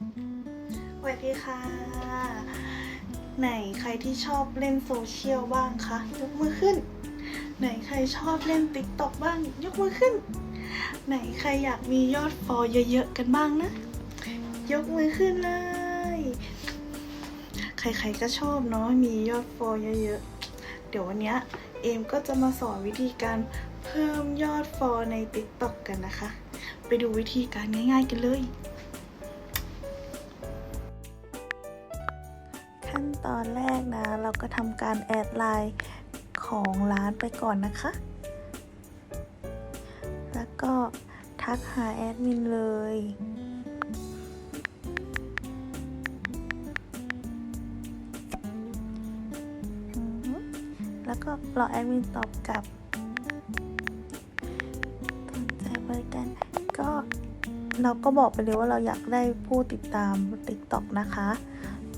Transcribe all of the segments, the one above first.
สวัสดีค่ะ ไหนใครที่ชอบเล่นโซเชียลบ้างคะ ยกมือขึ้น ไหนใครชอบเล่นติ๊กต็อกบ้าง ยกมือขึ้น ไหนใครอยากมียอดฟอลเยอะๆกันบ้างนะ ยกมือขึ้นเลย ใครๆก็ชอบเนาะ มียอดฟอลเยอะๆ เดี๋ยววันนี้เอมก็จะมาสอนวิธีการเพิ่มยอดฟอลใน TikTok กันนะคะ ไปดูวิธีการง่ายๆกันเลย ขั้นตอนแรกนะ เราก็ทำการแอดไลน์ของร้านไปก่อนนะคะ แล้วก็ทักหาแอดมินเลยแล้วก็รอแอดมินตอบกลับสนใจบริการก็เราก็บอกไปเลยว่าเราอยากได้ผู้ติดตาม TikTok นะคะ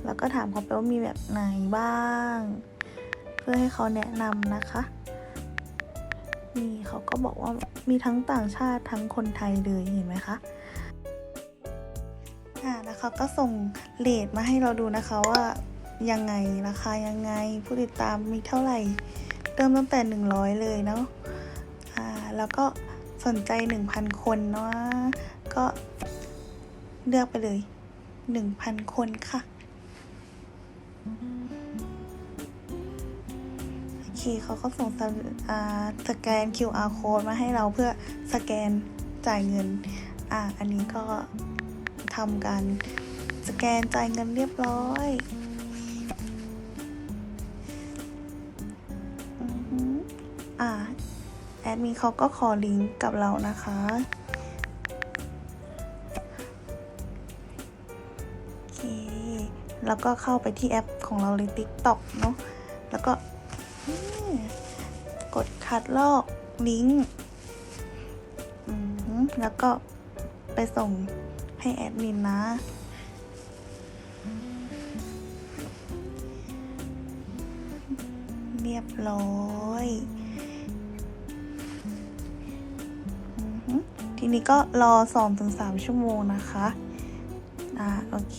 แล้วก็ถามเขาไปว่ามีแบบไหนบ้าง เพื่อให้เขาแนะนำนะคะนี่เขาก็บอกว่ามีทั้งต่างชาติทั้งคนไทยเลยเห็นไหมคะอ่าแล้วเขาก็ส่งเลทมาให้เราดูนะคะว่ายังไงราคายังไง ผู้ติดตามมีเท่าไหร่เริ่มตั้งแต่ 100 เลยเนาะอ่าแล้วก็สนใจ 1,000 คนเนาะก็เลือกไปเลย 1,000 คนค่ะ โอเคเขาก็ส่งสแอ่าสแกน QR code มาให้เราเพื่อสแกนจ่ายเงิน อ่าอันนี้ก็ทำการสแกนจ่ายเงินเรียบร้อยอือหืออ่าแอดมินเขาก็ขอลิงก์กับเรานะคะ แล้วก็เข้าไปที่แอปของเราเลย TikTok เนาะแล้วก็กดคัดลอกลิงก์แล้วก็ไปส่งให้แอดมินนะเรียบร้อยอทีนี้ก็รอ 2-3 ชั่วโมงนะคะ อ่า โอเค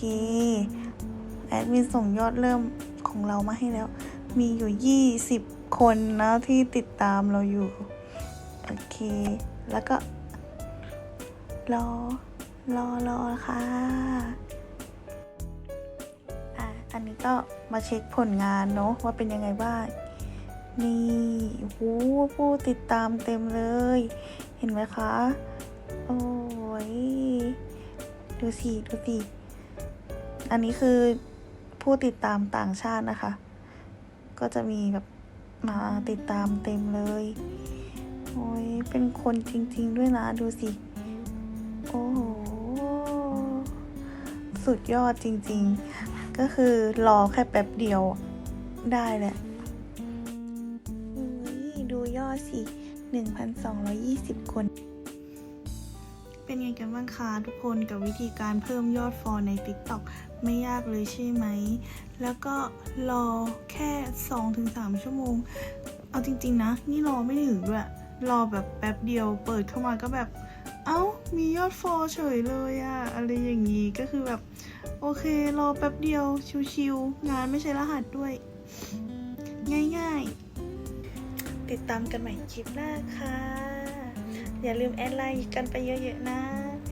แอดมินส่งยอดเริ่มของเรามาให้แล้ว มีอยู่ 20 คนนะที่ติดตามเราอยู่ โอเค แล้วก็ รอ รอรอค่ะ อะ อันนี้ก็มาเช็คผลงานเนาะว่าเป็นยังไงบ้างนี่โอ้โหผู้ติดตามเต็มเลย เห็นไหมคะ โอ้ย ดูสิ ดูสิ อันนี้คือ ผู้ติดตามต่างชาตินะคะ ก็จะมีแบบมาติดตามเต็มเลย โอ้ย เป็นคนจริง ๆ ด้วยนะ ดูสิ โอ้โห สุดยอดจริง ๆ ก็คือรอแค่แป๊บเดียวได้แหละดูยอดสิ 1,220 คน เป็นไงกันบ้างคะทุกคนกับวิธีการเพิ่มยอดฟอลใน TikTok ไม่ยากเลยใช่ไหม แล้วก็รอแค่ 2-3 ชั่วโมง เอาจริง ๆ นะ นี่รอไม่ถึงด้วย รอแบบแป๊บเดียวเปิดเข้ามาก็แบบ เอ้า มียอดฟอลเฉยเลยอะอะไรอย่างนี้ก็คือแบบ โอเค รอแป๊บเดียวชิวๆงานไม่ใช่รหัสด้วย ง่าย ๆ ติดตามกันใหม่คลิปหน้าค่ะ อย่าลืมแอดไลน์กันไปเยอะๆนะ